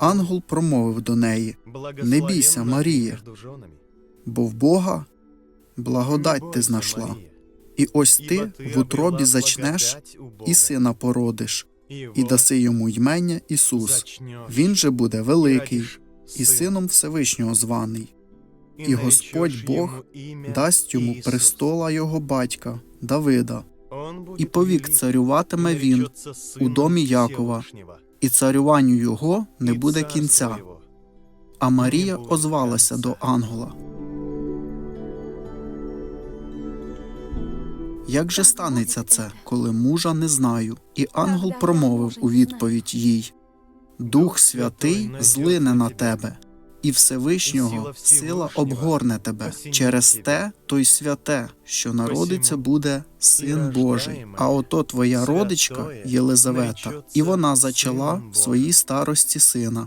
Ангел промовив до неї, Не бійся, Марія, бо в Бога благодать ти знайшла. І ось ти в утробі зачнеш і сина породиш, і даси йому ймення Ісус. Він же буде великий і сином Всевишнього званий. і Господь Бог Дасть йому престола його батька Давида, і повік царюватиме він у домі Якова, і царюванню його не буде кінця. А Марія озвалася до ангела. Як же станеться це, коли мужа не знаю? І ангел промовив у відповідь їй: Дух Святий злине на тебе, і Всевишнього сила обгорне тебе. Через те, той святе, що народиться буде син Божий. А ото твоя родичка Єлизавета, і вона зачала в своїй старості сина.